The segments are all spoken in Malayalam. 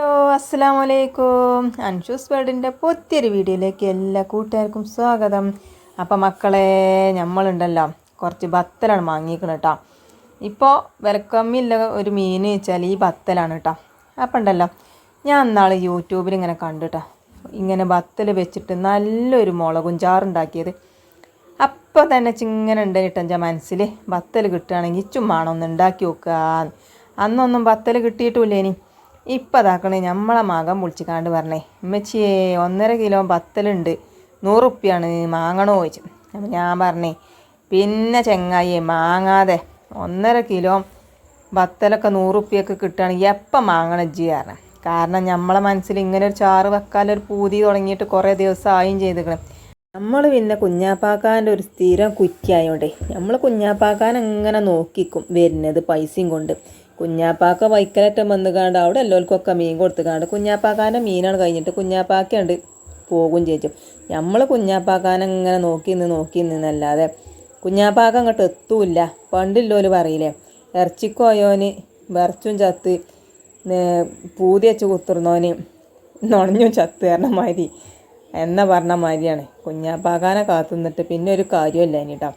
ഹലോ അസ്സാം വലൈക്കും അൻഷൂസ് വേർഡിന്റെ പുതിയൊരു വീഡിയോയിലേക്ക് എല്ലാ കൂട്ടുകാർക്കും സ്വാഗതം. അപ്പം മക്കളെ നമ്മളുണ്ടല്ലോ. കുറച്ച് ബത്തലാണ് വാങ്ങിക്കണം കേട്ടോ ഇപ്പോൾ വിലക്കമ്മില്ല ഒരു മീൻ വെച്ചാൽ ഈ ബത്തലാണ് കേട്ടോ അപ്പം ഉണ്ടല്ലോ ഞാൻ നാളെ യൂട്യൂബിൽ ഇങ്ങനെ കണ്ടു ഇങ്ങനെ ബത്തൽ വെച്ചിട്ട് നല്ലൊരു മുളകും ചാറുണ്ടാക്കിയത്. അപ്പോൾ തന്നെ ചിങ്ങനെ ഉണ്ട് കേട്ടോ എന്റെ മനസ്സിൽ ബത്തൽ കിട്ടുകയാണെങ്കിൽ ചുമ്മാണോ ഒന്ന് ഉണ്ടാക്കി നോക്കുക അന്നൊന്നും ബത്തൽ കിട്ടിയിട്ടില്ല ഇനി ഇപ്പം അതാക്കണേ നമ്മളെ മകൻ വിളിച്ചിക്കാണ്ട് പറഞ്ഞേ. ഉമ്മച്ചിയെ ഒന്നര കിലോ ബത്തലുണ്ട്. നൂറുപ്യാണ് മാങ്ങണോ ചോദിച്ചു. അപ്പം ഞാൻ പറഞ്ഞേ പിന്നെ ചെങ്ങായി മാങ്ങാതെ ഒന്നര കിലോ ബത്തലൊക്കെ നൂറുപ്യൊക്കെ കിട്ടുകയാണെങ്കിൽ എപ്പം മാങ്ങണം ജി കാരണം കാരണം നമ്മളെ മനസ്സിൽ ഇങ്ങനെ ഒരു ചാറ് വെക്കാനൊരു പൂതി തുടങ്ങിയിട്ട് കുറേ ദിവസം ആയും ചെയ്തിക്കണം. നമ്മൾ പിന്നെ കുഞ്ഞാപ്പാക്കാന്റെ ഒരു സ്ഥിരം കുറ്റിയായോണ്ടേ നമ്മൾ കുഞ്ഞാപ്പാക്കാൻ എങ്ങനെ നോക്കിക്കും വരുന്നത് പൈസയും കൊണ്ട്. കുഞ്ഞാപ്പാക്ക വൈക്കലറ്റം വന്ന് കാണ്ട് അവിടെ എല്ലാവർക്കൊക്കെ മീൻ കൊടുത്ത് കാണ്ട് കുഞ്ഞാപ്പാക്കാന്റെ മീനാണ് കഴിഞ്ഞിട്ട് കുഞ്ഞാപ്പാക്കയുണ്ട്. പോകും ചേച്ചും. നമ്മൾ കുഞ്ഞാപ്പാക്കാനെ ഇങ്ങനെ നോക്കി നിന്ന് നോക്കി നിന്നല്ലാതെ കുഞ്ഞാപ്പാക്ക അങ്ങോട്ട് എത്തൂല്ല. പണ്ടില്ലോൽ പറയില്ലേ ഇറച്ചിക്കോയോന് വിറച്ചും ചത്ത് പൂതി വെച്ച് കുത്തിർന്നോന് നുണഞ്ഞും ചത്ത് കാരണം മാതിരി എന്ന പറഞ്ഞ മാതിരിയാണ്. കുഞ്ഞാപ്പാക്കാനെ കാത്തു നിന്നിട്ട് പിന്നെ ഒരു കാര്യമില്ല ഇനിട്ടോ.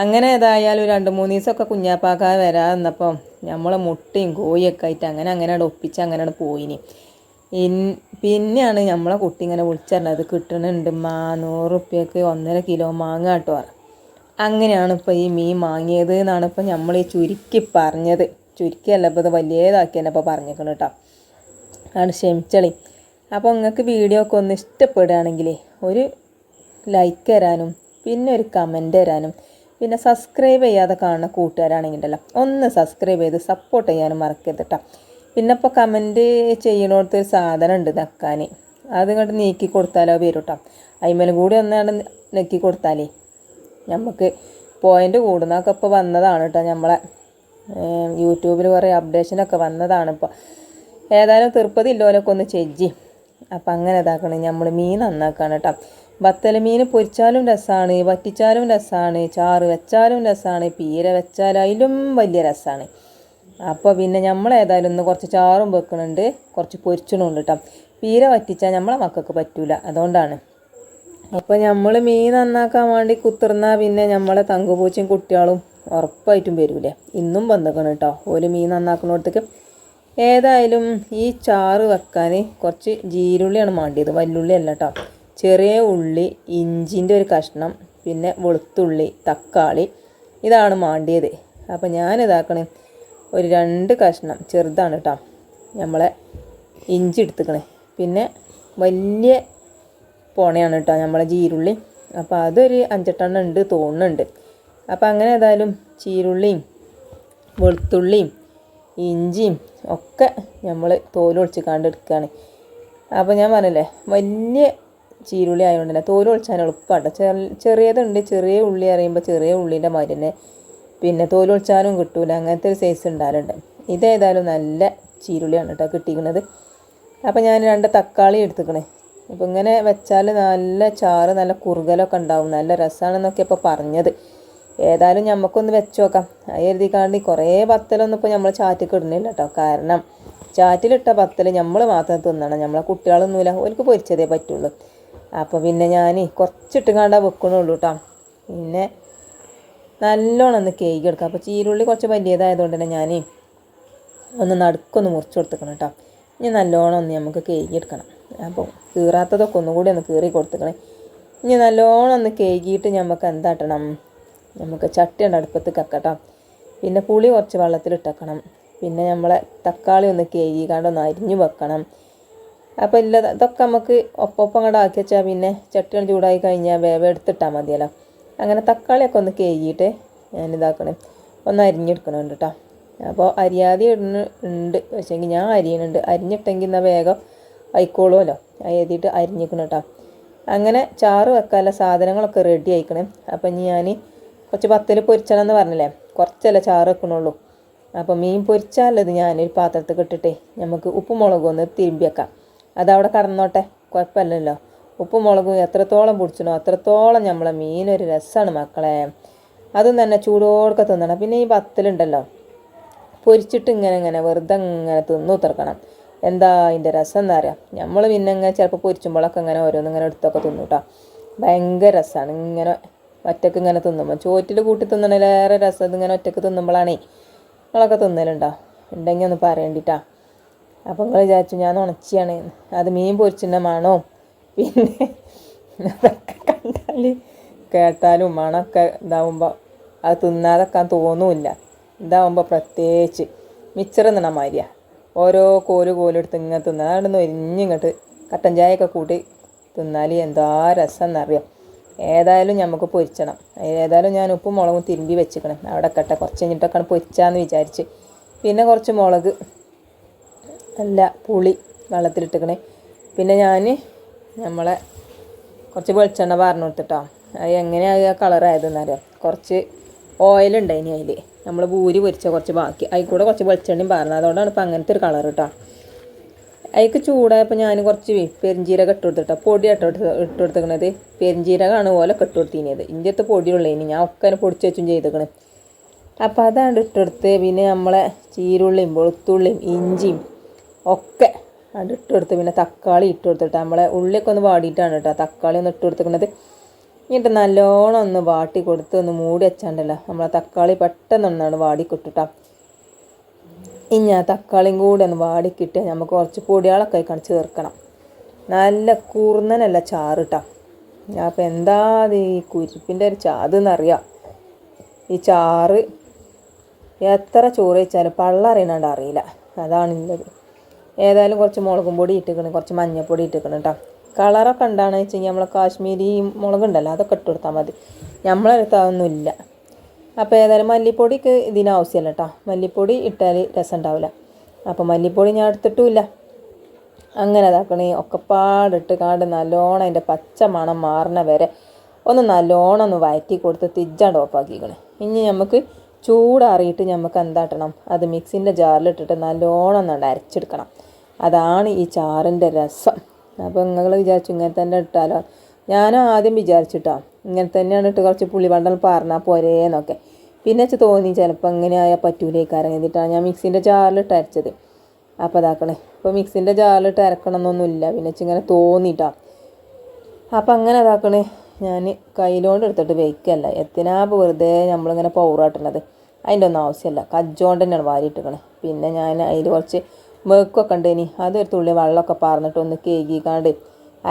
അങ്ങനെ ഏതായാലും രണ്ട് മൂന്ന് ദിവസമൊക്കെ കുഞ്ഞാപ്പാക്ക വരാന്നപ്പം നമ്മൾ മുട്ടയും കോഴിയൊക്കെ ആയിട്ട് അങ്ങനെ അങ്ങനെ ഒപ്പിച്ച് അങ്ങനെ പോയിനി. പിന്നെയാണ് നമ്മളെ കുട്ടി ഇങ്ങനെ വിളിച്ചറിഞ്ഞത് കിട്ടണുണ്ട് മാ നൂറ് റുപ്യക്ക് ഒന്നര കിലോ മാങ്ങ കേട്ടോ അങ്ങനെയാണ് ഇപ്പോൾ ഈ മീൻ വാങ്ങിയത് എന്നാണ് ഇപ്പോൾ നമ്മൾ ഈ ചുരുക്കി പറഞ്ഞത്. ചുരുക്കിയല്ല ഇപ്പോൾ ഇത് വലിയതാക്കി തന്നെ ഇപ്പോൾ പറഞ്ഞേക്കണം കേട്ടോ ആണ് ക്ഷമിച്ചളി. അപ്പോൾ നിങ്ങൾക്ക് വീഡിയോ ഒക്കെ ഒന്ന് ഇഷ്ടപ്പെടുകയാണെങ്കിൽ ഒരു ലൈക്ക് തരാനും പിന്നെ ഒരു കമന്റ് തരാനും പിന്നെ സബ്സ്ക്രൈബ് ചെയ്യാതെ കാണുന്ന കൂട്ടുകാരാണെങ്കിലല്ലോ ഒന്ന് സബ്സ്ക്രൈബ് ചെയ്ത് സപ്പോർട്ട് ചെയ്യാനും മറക്കരുത് കേട്ടോ പിന്നെ ഇപ്പോൾ കമന്റ് ചെയ്യണോടത്ത് ഒരു സാധനം ഉണ്ട് നക്കാൻ അത് ഇങ്ങോട്ട് നീക്കി കൊടുത്താലോ വരും കേട്ടോ അയിമലും കൂടി ഒന്നാണ് നീക്കി കൊടുത്താലേ. നമുക്ക് പോയിന്റ് കൂടുന്നതൊക്കെ ഇപ്പോൾ വന്നതാണ് കേട്ടോ നമ്മളെ യൂട്യൂബിൽ കുറേ അപ്ഡേഷനൊക്കെ വന്നതാണ് ഇപ്പോൾ ഏതായാലും തിരുപ്പതി ഒന്ന് ചെജ്ജി അപ്പം അങ്ങനെ ഇതാക്കണം. നമ്മൾ മീൻ നന്നാക്കാണ് കേട്ടോ ബത്തല മീൻ പൊരിച്ചാലും രസമാണ് വറ്റിച്ചാലും രസമാണ് ചാറ് വെച്ചാലും രസമാണ് പീര വെച്ചാൽ അതിലും വലിയ രസമാണ് അപ്പോൾ പിന്നെ നമ്മൾ ഏതായാലും ഒന്ന് കുറച്ച് ചാറും വെക്കണുണ്ട് കുറച്ച് പൊരിച്ചണുണ്ട് കേട്ടോ പീര വറ്റിച്ചാൽ നമ്മളെ മക്കൾക്ക് പറ്റൂല അതുകൊണ്ടാണ്. അപ്പോൾ നമ്മൾ മീൻ നന്നാക്കാൻ വേണ്ടി കുത്തിർന്നാൽ പിന്നെ നമ്മളെ തങ്കുപൂച്ചയും കുട്ടികളും ഉറപ്പായിട്ടും വരൂലേ. ഇന്നും വന്നിക്കണം കേട്ടോ ഒരു മീൻ നന്നാക്കുന്നിടത്തേക്ക് ഏതായാലും ഈ ചാറ് വെക്കാൻ കുറച്ച് ജീരുള്ളിയാണ് വേണ്ടിയത് വല്ലുള്ളി അല്ല കേട്ടോ ചെറിയ ഉള്ളി ഇഞ്ചിന്റെ ഒരു കഷ്ണം പിന്നെ വെളുത്തുള്ളി തക്കാളി. ഇതാണ് മാണ്ടിയത്. അപ്പോൾ ഞാനിതാക്കണേ ഒരു രണ്ട് കഷ്ണം ചെറുതാണ് കേട്ടോ നമ്മളെ ഇഞ്ചി എടുത്തുക്കണേ. പിന്നെ വലിയ പോണയാണ് കേട്ടോ നമ്മളെ ജീരുള്ളി. അപ്പോൾ അതൊരു അഞ്ചെട്ടെണ്ണം ഉണ്ട് തോന്നുന്നുണ്ട് അപ്പോൾ അങ്ങനെ ഏതായാലും ചീരുള്ളിയും വെളുത്തുള്ളിയും ഇഞ്ചിയും ഒക്കെ നമ്മൾ തോലൊളിച്ച് കണ്ടെടുക്കുകയാണ് അപ്പോൾ ഞാൻ പറഞ്ഞല്ലേ വലിയ ചീരുള്ളി ആയതുകൊണ്ട് തന്നെ തോൽ ഒളിച്ചാൻ എളുപ്പമാണ് ചെറിയതുണ്ട് ചെറിയ ഉള്ളി അറിയുമ്പോൾ ചെറിയ ഉള്ളീന്റെ മാതിരി തന്നെ പിന്നെ തോൽ ഒളിച്ചാനും കിട്ടൂല. അങ്ങനത്തെ ഒരു സൈസ് ഉണ്ടാകലുണ്ട് ഇതേതായാലും നല്ല ചീരുള്ളിയാണ് കേട്ടോ കിട്ടിയിരിക്കുന്നത്. അപ്പോൾ ഞാൻ രണ്ട് തക്കാളി എടുത്തുക്കണേ. അപ്പോൾ ഇങ്ങനെ വെച്ചാൽ നല്ല ചാറ് നല്ല കുറുകലൊക്കെ ഉണ്ടാവും. നല്ല രസമാണെന്നൊക്കെ ഇപ്പോൾ പറഞ്ഞത്. ഏതായാലും നമുക്കൊന്ന് വെച്ച് നോക്കാം. അത് എഴുതിക്കാണ്ട് കുറേ ബത്തലൊന്നും ഇപ്പോൾ നമ്മൾ ചാറ്റിക്ക് ഇടുന്നില്ല കേട്ടോ. കാരണം ചാറ്റിലിട്ട ബത്തൽ നമ്മൾ മാത്രം തിന്നണം. നമ്മളെ കുട്ടികളൊന്നുമില്ല. അവർക്ക് പൊരിച്ചതേ പറ്റുള്ളൂ. അപ്പോൾ പിന്നെ ഞാൻ കുറച്ചിട്ട് കണ്ടാൽ വെക്കണുള്ളൂ കേട്ടോ പിന്നെ നല്ലോണം ഒന്ന് കേക്ക് എടുക്കാം. അപ്പോൾ ചീരുള്ളി കുറച്ച് വലിയതായതുകൊണ്ട് തന്നെ ഞാൻ ഒന്ന് നടുക്കൊന്ന് മുറിച്ച് കൊടുത്തേക്കണം കേട്ടോ ഇനി നല്ലോണം ഒന്ന് നമുക്ക് കേക്ക് എടുക്കണം. അപ്പോൾ കീറാത്തതൊക്കെ ഒന്നുകൂടി ഒന്ന് കീറി കൊടുത്തേക്കണേ. ഇനി നല്ലോണം ഒന്ന് കേക്കിയിട്ട് നമുക്ക് എന്താട്ടണം നമുക്ക് ചട്ടി ഉണ്ട് അടുപ്പത്ത് കക്കട്ടോ പിന്നെ പുളി കുറച്ച് വെള്ളത്തിലിട്ടക്കണം. പിന്നെ നമ്മളെ തക്കാളി ഒന്ന് കേകിക്കാണ്ട് ഒന്ന് അരിഞ്ഞു വെക്കണം. അപ്പോൾ ഇല്ല ഇതൊക്കെ നമുക്ക് ഒപ്പൊപ്പം അങ്ങോട്ട് ആക്കി വെച്ചാൽ പിന്നെ ചട്ടികൾ ചൂടായി കഴിഞ്ഞാൽ വേവ എടുത്തിട്ടാൽ മതിയല്ലോ. അങ്ങനെ തക്കാളിയൊക്കെ ഒന്ന് കഴുകിയിട്ട് ഞാൻ ഇതാക്കണേ. ഒന്ന് അരിഞ്ഞെടുക്കണുണ്ട് കേട്ടോ അപ്പോൾ അരിയാതെ ഇടുന്ന ഉണ്ട് പക്ഷേങ്കിൽ ഞാൻ അരിയണുണ്ട്. അരിഞ്ഞിട്ടെങ്കിൽ എന്നാൽ വേഗം ആയിക്കോളുമല്ലോ എഴുതിയിട്ട് അരിഞ്ഞിക്കണം കേട്ടോ അങ്ങനെ ചാറ് വെക്കാനുള്ള സാധനങ്ങളൊക്കെ റെഡി ആയിക്കണേ. അപ്പം ഇനി ഞാൻ കുറച്ച് പത്തിൽ പൊരിച്ചണമെന്ന് പറഞ്ഞില്ലേ? കുറച്ചല്ല ചാറ് വെക്കണുള്ളൂ. അപ്പോൾ മീൻ പൊരിച്ചാലത് ഞാനൊരു പാത്രത്തിൽ ഇട്ടിട്ടേ നമുക്ക് ഉപ്പും മുളകും ഒന്ന് തിരുമ്പി വെക്കാം. അതവിടെ കടന്നോട്ടെ കുഴപ്പമില്ലല്ലോ. ഉപ്പും മുളകും എത്രത്തോളം പിടിച്ചിനോ അത്രത്തോളം നമ്മളെ മീനൊരു രസമാണ് മക്കളെ. അതും തന്നെ ചൂടോടൊക്കെ തിന്നണം. പിന്നെ ഈ പത്തലുണ്ടല്ലോ പൊരിച്ചിട്ട് ഇങ്ങനെ ഇങ്ങനെ വെറുതെ ഇങ്ങനെ തിന്നു തീർക്കണം എന്താ അതിന്റെ രസം എന്താ പറയുക നമ്മൾ പിന്നെ ഇങ്ങനെ ചിലപ്പോൾ പൊരിച്ചുമ്പോഴൊക്കെ ഇങ്ങനെ ഓരോന്ന് ഇങ്ങനെ എടുത്തൊക്കെ തിന്നു കേട്ടോ ഭയങ്കര രസമാണ് ഇങ്ങനെ ഒറ്റയ്ക്ക് ഇങ്ങനെ തിന്നുമ്പോൾ ചോറ്റിൽ കൂട്ടി തിന്നണേലേറെ രസം ഇതിങ്ങനെ ഒറ്റയ്ക്ക് തിന്നുമ്പോഴാണേ നിങ്ങളൊക്കെ തിന്നലുണ്ടോ? ഉണ്ടെങ്കിൽ ഒന്ന് പറയണ്ടിട്ടാ. അപ്പം നിങ്ങൾ വിചാരിച്ചു ഞാൻ ഉണച്ചിയാണ്. അത് മീൻ പൊരിച്ചിന്റെ പിന്നെ അതൊക്കെ കണ്ടാൽ കേട്ടാലും മണമൊക്കെ ഇതാവുമ്പോൾ അത് തിന്നാതെക്കാൻ തോന്നുമില്ല ഇതാവുമ്പോൾ പ്രത്യേകിച്ച് മിച്ചർ തിന്നണ മാതിരിയാ. ഓരോ കോൽ കോലെടുത്ത് ഇങ്ങനെ തിന്നാൽ അവിടെ നിന്ന് ഒരിഞ്ഞിങ്ങോട്ട് കട്ടൻ ചായയൊക്കെ കൂട്ടി തിന്നാൽ എന്താ രസം എന്നറിയാം ഏതായാലും നമുക്ക് പൊരിച്ചണം. ഏതായാലും ഞാൻ ഉപ്പും മുളകും തിരുമ്പി വെച്ചിക്കണം. അവിടെ കട്ടെ. കുറച്ച് കഴിഞ്ഞിട്ടൊക്കെ പൊരിച്ചാന്ന് വിചാരിച്ച്. പിന്നെ കുറച്ച് മുളക് അല്ല പുളി വെള്ളത്തിലിട്ടിക്കണേ. പിന്നെ ഞാൻ നമ്മളെ കുറച്ച് വെളിച്ചെണ്ണ പറഞ്ഞു കൊടുത്തിട്ടോ അത് എങ്ങനെയാണ് ആ കളറായതെന്നറിയാം കുറച്ച് ഓയിലുണ്ടായിനി അതിൽ നമ്മൾ പൂരി പൊരിച്ച കുറച്ച് ബാക്കി. അതിൽ കൂടെ കുറച്ച് വെളിച്ചെണ്ണയും പറഞ്ഞു അതുകൊണ്ടാണ് ഇപ്പം അങ്ങനത്തെ ഒരു കളർ കേട്ടോ അതിക്ക് ചൂടായപ്പോൾ ഞാൻ കുറച്ച് പെരിഞ്ചീരകം ഇട്ട് കൊടുത്തിട്ടോ. പൊടി ഇട്ട് ഇട്ട് കൊടുത്തിക്കണത്. പെരിഞ്ചീരകമാണ് പോലെ ഇട്ട് കൊടുത്തിനത്. ഇഞ്ചത്തെ പൊടിയുള്ളതിന് ഞാൻ ഒക്കെ അതിനെ പൊടിച്ച് വെച്ചും ചെയ്തേക്കണ്. അപ്പോൾ അതാണ് ഇട്ടെടുത്ത് പിന്നെ നമ്മളെ ചീരുള്ളിയും വെളുത്തുള്ളിയും ഇഞ്ചിയും ഒക്കെ. അത് ഇട്ട് കൊടുത്ത് പിന്നെ തക്കാളി ഇട്ട് കൊടുത്തിട്ട് നമ്മളെ ഉള്ളിയൊക്കെ ഒന്ന് വാടിയിട്ടാണ് കേട്ടോ. തക്കാളി ഒന്ന് ഇട്ട് കൊടുത്തിരിക്കുന്നത് എന്നിട്ട് നല്ലോണം ഒന്ന് വാട്ടി കൊടുത്ത് ഒന്ന് മൂടി വെച്ചാണ്ടല്ലോ. നമ്മളെ തക്കാളി പെട്ടെന്ന് ഒന്നാണ് വാടി ഇനി ആ തക്കാളിയും കൂടി ഒന്ന് വാടിക്കിട്ട് നമുക്ക് കുറച്ച് പൊടികളൊക്കെ കണിച്ച് ചേർക്കണം. നല്ല കുറുന്നനല്ല ചാറ് കേട്ടോ അപ്പോൾ എന്താ ഈ കുരിപ്പിന്റെ ഒരു ചാതെന്നറിയാം. ഈ ചാറ് എത്ര ചോറ് വെച്ചാലും പള്ളറിയണാണ്ട് അറിയില്ല. അതാണ് ഉള്ളത് ഏതായാലും കുറച്ച് മുളകും പൊടി ഇട്ടിക്കണം കുറച്ച് മഞ്ഞൾപ്പൊടി ഇട്ടിക്കണം കേട്ടോ കളറൊക്കെ ഉണ്ടാണെന്ന് വെച്ച് കഴിഞ്ഞാൽ നമ്മളെ കാശ്മീരി മുളകുണ്ടല്ലോ അതൊക്കെ ഇട്ട് കൊടുത്താൽ മതി. നമ്മളെ അടുത്ത് അതൊന്നുമില്ല അപ്പോൾ ഏതായാലും മല്ലിപ്പൊടിക്ക് ഇതിനാവശ്യമല്ല കേട്ടോ മല്ലിപ്പൊടി ഇട്ടാൽ രസം ഉണ്ടാവില്ല അപ്പോൾ മല്ലിപ്പൊടി ഞാൻ എടുത്തിട്ടുമില്ല അങ്ങനെ ഇതാക്കണേ ഒക്കെ പാടിട്ട് കാണ്ട് നല്ലോണം അതിന്റെ പച്ച മണം മാറണ വരെ ഒന്ന് നല്ലോണം ഒന്ന് വയറ്റി കൊടുത്ത് തിജ്ജാണ്ട് ഓഫാക്കിക്കണേ ഇനി നമുക്ക് ചൂടാറിയിട്ട് നമുക്ക് എന്താട്ടണം? അത് മിക്സിന്റെ ജാറിലിട്ടിട്ട് നല്ലോണം ഒന്ന് അരച്ചെടുക്കണം അതാണ് ഈ ചാറിന്റെ രസം. അപ്പോൾ നിങ്ങൾ വിചാരിച്ചു ഇങ്ങനെ തന്നെ ഇട്ടാലോ? ഞാൻ ആദ്യം വിചാരിച്ചിട്ടോ ഇങ്ങനെ തന്നെയാണ് ഇട്ട് കുറച്ച് പുളിവെള്ളം പാർന്നാൽ പോരേന്നൊക്കെ. പിന്നെ വെച്ച് തോന്നി ചിലപ്പോൾ ഇങ്ങനെ ആയാൽ പറ്റൂലേക്കാരം എന്നിട്ടാണ് ഞാൻ മിക്സിന്റെ ജാറിലിട്ട് അരച്ചത്. അപ്പോൾ അതാക്കണേ ഇപ്പോൾ മിക്സിന്റെ ജാറിലിട്ട് അരക്കണം എന്നൊന്നുമില്ല പിന്നെ വെച്ച് ഇങ്ങനെ തോന്നിയിട്ടാണ് അപ്പം അങ്ങനെ അതാക്കണേ ഞാൻ കയ്യിലോണ്ട് എടുത്തിട്ട് വെക്കല്ല എത്തിനാപ്പ് വെറുതെ നമ്മളിങ്ങനെ പൗറാട്ടണത് അതിന്റെ ഒന്നും ആവശ്യമില്ല കജ്ജോണ്ട് തന്നെയാണ് വാരിയിട്ടിക്കണേ പിന്നെ ഞാൻ അതിൽ കുറച്ച് മേക്കൊക്കെ ഉണ്ട് ഇനി അതൊരു തുള്ളി വെള്ളമൊക്കെ പാർന്നിട്ട് ഒന്ന് കേകിക്കാണ്ട്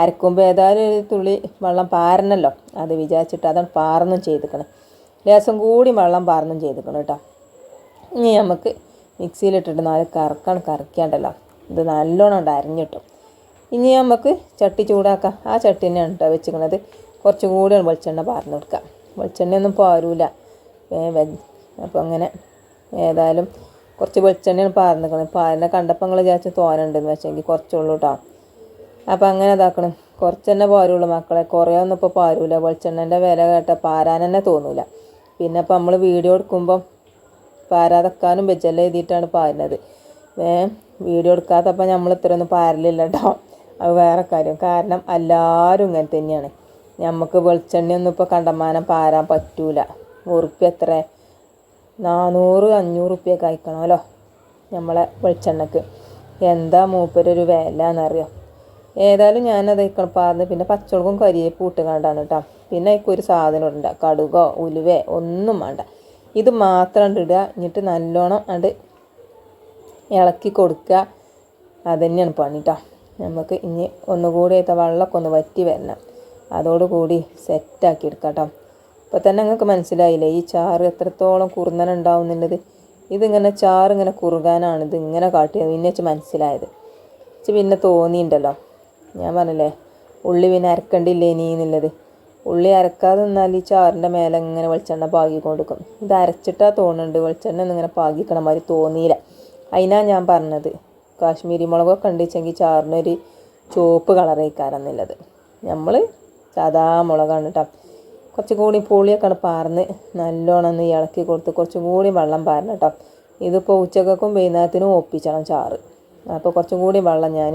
അരക്കുമ്പോൾ ഏതായാലും ഒരു തുള്ളി വെള്ളം പാരണല്ലോ. അത് വിചാരിച്ചിട്ട് അതാണ് പാർന്നും ചെയ്തിക്കണം. ലേസം കൂടി വെള്ളം പാർന്നും ചെയ്തിക്കണം കേട്ടോ. ഇനി നമുക്ക് മിക്സിയിലിട്ടിട്ട് നാല് കറക്കാണ് കറക്കിയാണ്ടല്ലോ. ഇത് നല്ലോണം ഉണ്ട് അരിഞ്ഞിട്ടും ഇനി നമുക്ക് ചട്ടി ചൂടാക്കാം. ആ ചട്ടി തന്നെയാണ് കേട്ടോ വെച്ചിരിക്കുന്നത് കുറച്ചും കൂടി വെളിച്ചെണ്ണ പാർന്ന് കൊടുക്കാം. വെളിച്ചെണ്ണയൊന്നും പോരൂല. അപ്പോൾ അങ്ങനെ ഏതായാലും കുറച്ച് വെളിച്ചെണ്ണയാണ് പാർന്നിക്കണം പാലിനെ കണ്ടപ്പോൾ നിങ്ങൾ വിചാരിച്ച് തോനുണ്ടെന്ന് വെച്ചെങ്കിൽ കുറച്ചുള്ളൂ കേട്ടോ അപ്പോൾ അങ്ങനെ ഇതാക്കണം. കുറച്ച് തന്നെ പാരുള്ളൂ മക്കളെ. കുറേ ഒന്നും ഇപ്പോൾ പാരൂല. വെളിച്ചെണ്ണന്റെ വില കേട്ട പാരാൻ തന്നെ തോന്നൂല. പിന്നെ ഇപ്പോൾ നമ്മൾ വീഡിയോ എടുക്കുമ്പം പാരാതെക്കാനും വെച്ചല്ല എഴുതിയിട്ടാണ് പാരുന്നത്. വീഡിയോ എടുക്കാത്തപ്പോൾ നമ്മൾ ഇത്രയൊന്നും പാരലില്ല കേട്ടോ അത് വേറെ കാര്യം. കാരണം എല്ലാവരും ഇങ്ങനെ തന്നെയാണ്. നമുക്ക് വെളിച്ചെണ്ണയൊന്നും ഇപ്പോൾ കണ്ടമാനം പാരാൻ പറ്റൂല. ഉറുപ്പ് എത്ര? നാനൂറ് അഞ്ഞൂറ് ഉറുപ്പ്യൊക്കെ അയക്കണമല്ലോ നമ്മളെ വെളിച്ചെണ്ണക്ക്. എന്താ മൂപ്പരൊരു വില എന്നറിയോ ഏതായാലും ഞാനത് പാർന്ന് പിന്നെ പച്ചമുളകും കരിയേപ്പ് ഇട്ടുകൊണ്ടാണ് കേട്ടോ പിന്നെ അതിക്കൊരു സാധനം ഉണ്ട് കടുകോ ഉലുവേ ഒന്നും വേണ്ട. ഇത് മാത്രം ഇടുക. എന്നിട്ട് നല്ലോണം അത് ഇളക്കി കൊടുക്കുക. അതുതന്നെയാണ് പണി കേട്ടോ നമുക്ക് ഇനി ഒന്നുകൂടി വെള്ളമൊക്കെ ഒന്ന് വറ്റി വരണം. അതോടുകൂടി സെറ്റാക്കി എടുക്കാം കേട്ടോ ഇപ്പോൾ തന്നെ നിങ്ങൾക്ക് മനസ്സിലായില്ലേ? ഈ ചാറ് എത്രത്തോളം കുറുന്നനുണ്ടാവുന്നുള്ളത്. ഇതിങ്ങനെ ചാറ് ഇങ്ങനെ കുറുകാനാണ് ഇത് ഇങ്ങനെ കാട്ടിയത്. പിന്നെ വെച്ച് മനസ്സിലായത്. വെച്ച് പിന്നെ തോന്നിയിട്ടുണ്ടല്ലോ ഞാൻ പറഞ്ഞല്ലേ ഉള്ളി പിന്നെ അരക്കണ്ടില്ലേ ഇനി എന്നുള്ളത്. ഉള്ളി അരക്കാതെ നിന്നാൽ ഈ ചാറിന്റെ മേലെ ഇങ്ങനെ വെളിച്ചെണ്ണ പാകി കൊടുക്കും ഇത് അരച്ചിട്ടാ തോന്നുന്നുണ്ട്. വെളിച്ചെണ്ണ ഇങ്ങനെ പാകിക്കണ മാതിരി തോന്നിയില്ല. അതിനാ ഞാൻ പറഞ്ഞത്. കാശ്മീരി മുളകൊക്കെ ഉണ്ടെച്ചെങ്കിൽ ചാറിനൊരു ചുവപ്പ് കളറേക്കാരെന്നുള്ളത് നമ്മൾ സാധാ മുളകാണ് കേട്ടോ കുറച്ചും കൂടി പുളിയൊക്കെ പാർന്ന് നല്ലോണം ഒന്ന് ഇളക്കി കൊടുത്ത് കുറച്ച് കൂടി വെള്ളം പാരണം കേട്ടോ. ഇതിപ്പോൾ ഉച്ചക്കും വൈകുന്നേരത്തിനും ഒപ്പിച്ചണം ചാറ്. അപ്പോൾ കുറച്ചും കൂടി വെള്ളം ഞാൻ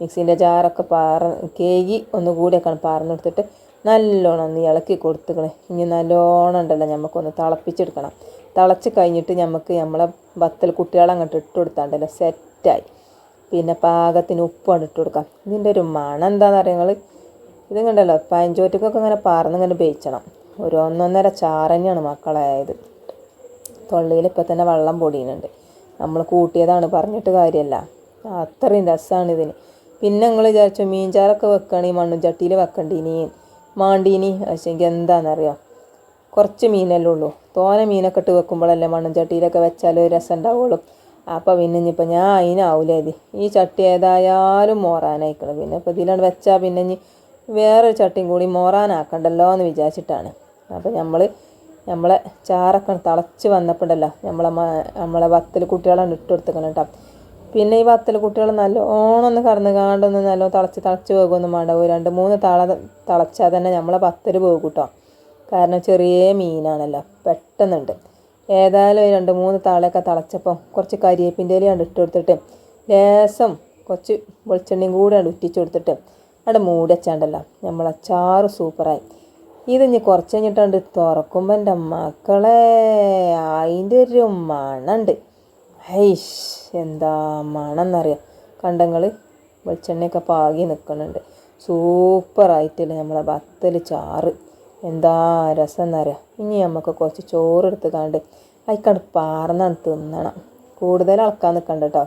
മിക്സിന്റെ ജാറൊക്കെ പാറ കേകി ഒന്നുകൂടിയൊക്കെ പാർന്നെടുത്തിട്ട് നല്ലോണം ഒന്ന് ഇളക്കി കൊടുത്തുക്കണേ. ഇനി നല്ലോണം ഉണ്ടല്ലോ നമുക്കൊന്ന് തിളപ്പിച്ചെടുക്കണം. തിളച്ച് കഴിഞ്ഞിട്ട് നമുക്ക് നമ്മളെ ബത്തൽ കുട്ടികളെ അങ്ങോട്ട് ഇട്ട് കൊടുത്താണ്ടല്ലോ സെറ്റായി. പിന്നെ പാകത്തിന് ഉപ്പാണ് ഇട്ട് കൊടുക്കാം. ഇതിന്റെ ഒരു മണം എന്താണെന്ന് നിങ്ങൾ ഇത് കണ്ടല്ലോ പയഞ്ചോറ്റക്കൊക്കെ ഇങ്ങനെ പറന്നിങ്ങനെ വേവിച്ചണം ഒരു ഒന്നൊന്നര ചാറന്നെയാണ് മക്കളായത്. തൊള്ളിയിൽ ഇപ്പം തന്നെ വെള്ളം പൊടിയുന്നുണ്ട്. നമ്മൾ കൂട്ടിയതാണ് പറഞ്ഞിട്ട് കാര്യമല്ല അത്രയും രസമാണ് ഇതിന്. പിന്നെ നിങ്ങൾ വിചാരിച്ചു മീൻചാറൊക്കെ വെക്കുകയാണെങ്കിൽ മണ്ണും ചട്ടിയിൽ വെക്കണ്ടീനി മാണ്ടീനി. പക്ഷേങ്കിൽ എന്താണെന്നറിയോ? കുറച്ച് മീനല്ലേ ഉള്ളൂ. തോന മീനൊക്കെ ഇട്ട് വെക്കുമ്പോഴല്ലേ മണ്ണും ചട്ടിയിലൊക്കെ വെച്ചാൽ രസം ഉണ്ടാവുള്ളൂ. അപ്പോൾ പിന്നെ ഇനിയിപ്പോൾ ഞാൻ അതിനാവൂലേ ഇത്. ഈ ചട്ടി ഏതായാലും മോറാനായിക്കണം. പിന്നെ ഇപ്പോൾ ഇതിലാണ് വെച്ചാൽ പിന്നെ ഇനി വേറൊരു ചട്ടിയും കൂടി മോറാനാക്കണ്ടല്ലോ എന്ന് വിചാരിച്ചിട്ടാണ്. അപ്പോൾ നമ്മൾ നമ്മളെ ചാറൊക്കെ തിളച്ച് വന്നപ്പോഴല്ലോ നമ്മളെ നമ്മളെ വത്തൽ കുട്ടികളാണ് ഇട്ട് കൊടുത്തേക്കണം കേട്ടോ പിന്നെ ഈ വത്തൽ കുട്ടികൾ നല്ലോണം ഒന്ന് കടന്ന് കാണ്ടൊന്ന് നല്ലോണം തിളച്ച് തിളച്ച് പോകുമൊന്നും വേണ്ട. ഒരു രണ്ട് മൂന്ന് തള തിളച്ചാൽ തന്നെ നമ്മളെ വത്തൽ പോകും കേട്ടോ കാരണം ചെറിയ മീനാണല്ലോ പെട്ടെന്നുണ്ട്. ഏതായാലും രണ്ട് മൂന്ന് താളയൊക്കെ തിളച്ചപ്പം കുറച്ച് കരിയേപ്പിന്റെ ഇലയാണ് ഇട്ട് കൊടുത്തിട്ട് ലേസം കുറച്ച് വെളിച്ചെണ്ണയും കൂടെയാണ് ഉറ്റിച്ച് കൊടുത്തിട്ട് അവിടെ മൂടി നമ്മൾ നമ്മളെ ചാറ് സൂപ്പറായി. ഇത് ഇനി കുറച്ച് കഴിഞ്ഞിട്ടുണ്ട് തുറക്കുമ്പോൾ എന്റെ മക്കളെ അതിന്റെ ഒരു മണമുണ്ട് ഹൈഷ് എന്താ മണം എന്നറിയാം കണ്ടങ്ങൾ വെളിച്ചെണ്ണയൊക്കെ പാകി നിൽക്കുന്നുണ്ട് സൂപ്പറായിട്ടില്ല നമ്മളെ ബത്തൽ ചാറ്. എന്താ രസം എന്നറിയാം ഇനി നമുക്ക് കുറച്ച് ചോറ് എടുത്ത് കണ്ട് അതിക്കണ്ട് പാർന്നാണ് തിന്നണം. കൂടുതൽ അളക്കാൻ നിൽക്കണ്ട കേട്ടോ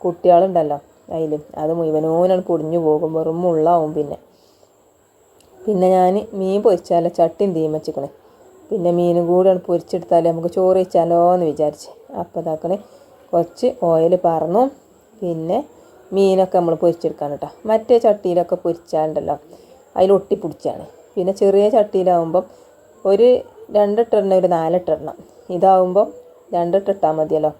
കുട്ടികളുണ്ടല്ലോ. അതിൽ അത് മുഴുവനോനാണ് പൊടിഞ്ഞു പോകും വെറും മുള്ളാവും പിന്നെ. പിന്നെ ഞാൻ മീൻ പൊരിച്ചാൽ ചട്ടിയും തീം വെച്ചിക്കണേ. പിന്നെ മീനും കൂടെ പൊരിച്ചെടുത്താൽ നമുക്ക് ചോറ് വെച്ചാലോ എന്ന് വിചാരിച്ച്. അപ്പോൾ ഇതാക്കണേ. കുറച്ച് ഓയിൽ പറന്നു പിന്നെ മീനൊക്കെ നമ്മൾ പൊരിച്ചെടുക്കാൻ കേട്ടോ മറ്റേ ചട്ടിയിലൊക്കെ പൊരിച്ചാലുണ്ടല്ലോ അതിൽ ഒട്ടിപ്പിടിച്ചാണ്. പിന്നെ ചെറിയ ചട്ടിയിലാവുമ്പം ഒരു രണ്ടിട്ടിടണം ഒരു നാലെട്ടെണ്ണം. ഇതാവുമ്പം രണ്ടിട്ടിട്ടാൽ മതിയല്ലോ.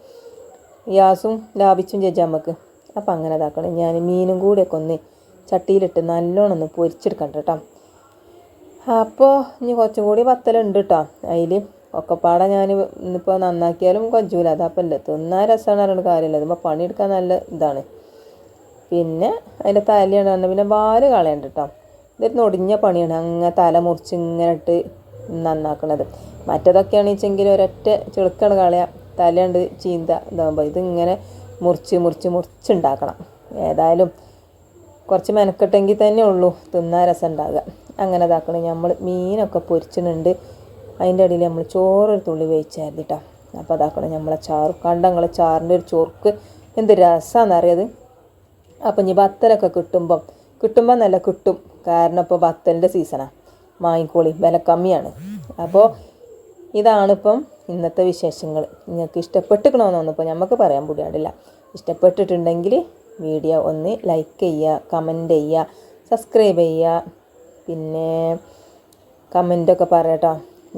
ഗ്യാസും ലാഭിച്ചും ചേച്ചാൽ നമുക്ക് അപ്പം അങ്ങനെ ഇതാക്കണം. ഞാൻ മീനും കൂടെയൊക്കെ ഒന്ന് ചട്ടിയിലിട്ട് നല്ലോണം ഒന്ന് പൊരിച്ചെടുക്കണ്ട കേട്ടോ. അപ്പോൾ ഇനി കുറച്ചും കൂടി വത്തലുണ്ട് കേട്ടോ അതിൽ ഒക്കെപ്പാടെ ഞാൻ ഇന്നിപ്പോൾ നന്നാക്കിയാലും കൊഞ്ചൂല. അതപ്പല്ലേ തിന്നാൻ രസമാണ് പറഞ്ഞിട്ട് കാര്യമില്ല. അതുമ്പോൾ പണിയെടുക്കാൻ നല്ല ഇതാണ്. പിന്നെ അതിന്റെ തലയാണ് പറഞ്ഞാൽ പിന്നെ വാൽ കളയണ്ട കേട്ടോ. ഇതൊരു നൊടിഞ്ഞ പണിയാണ്. അങ്ങനെ തല മുറിച്ച് ഇങ്ങനെ ഇട്ട് നന്നാക്കണത്. മറ്റേതൊക്കെയാണെന്ന് വെച്ചെങ്കിൽ ഒരൊറ്റ ചെളുക്കാണ് കളയാം. തലയുണ്ട് ചീന്ത ഇതാകുമ്പോൾ ഇതിങ്ങനെ മുറിച്ച് മുറിച്ച് മുറിച്ചുണ്ടാക്കണം. ഏതായാലും കുറച്ച് മെനക്കെട്ടെങ്കിൽ തന്നെ ഉള്ളൂ. തിന്നാൻ രസം ഉണ്ടാകുക അങ്ങനെ ഇതാക്കണം. നമ്മൾ മീനൊക്കെ പൊരിച്ചിട്ടുണ്ട്. അതിന്റെ ഇടയിൽ നമ്മൾ ചോറൊരു തുള്ളി വേവിച്ചായിരുന്നു കേട്ടോ അപ്പോൾ അതാക്കണം നമ്മളെ ചാറ്. കണ്ടങ്ങളെ ചാറിന്റെ ഒരു ചോർക്ക്. എന്ത് രസമാണെന്നറിയത് അപ്പം ഇനി ബത്തലൊക്കെ കിട്ടുമ്പം കിട്ടുമ്പോൾ നല്ല കിട്ടും. കാരണം ഇപ്പോൾ ബത്തലിന്റെ സീസണാണ് വാങ്ങിക്കോളി വില കമ്മിയാണ്. അപ്പോൾ ഇതാണിപ്പം ഇന്നത്തെ വിശേഷങ്ങൾ. നിങ്ങൾക്ക് ഇഷ്ടപ്പെട്ടിക്കണമെന്നൊന്നും ഇപ്പോൾ നമുക്ക് പറയാൻ കൂടിയാടില്ല ഇഷ്ടപ്പെട്ടിട്ടുണ്ടെങ്കിൽ വീഡിയോ ഒന്ന് ലൈക്ക് ചെയ്യുക കമന്റ് ചെയ്യുക സബ്സ്ക്രൈബ് ചെയ്യുക. പിന്നെ കമന്റൊക്കെ പറയട്ടോ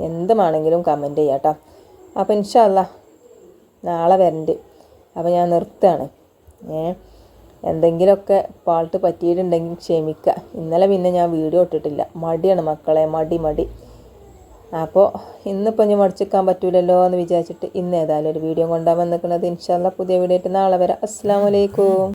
എന്തുമാണെങ്കിലും കമന്റ് ചെയ്യാം കേട്ടോ അപ്പോൾ ഇൻഷല്ല നാളെ വരണ്ട്. അപ്പോൾ ഞാൻ നിർത്തുകയാണ്. ഏ എന്തെങ്കിലുമൊക്കെ പാൾട്ട് പറ്റിയിട്ടുണ്ടെങ്കിൽ ക്ഷമിക്കുക. ഇന്നലെ പിന്നെ ഞാൻ വീഡിയോ ഇട്ടിട്ടില്ല. മടിയാണ് മക്കളെ മടി മടി. അപ്പോൾ ഇന്നിപ്പോൾ ഞാൻ മടിച്ചിക്കാൻ പറ്റൂലല്ലോ എന്ന് വിചാരിച്ചിട്ട് ഇന്ന് ഏതായാലും ഒരു വീഡിയോ കൊണ്ടാൻ വന്നിരിക്കുന്നത്. ഇൻഷാല്ല പുതിയ വീഡിയോ ആയിട്ട് നാളെ വരാം. അസ്സാം വലൈക്കും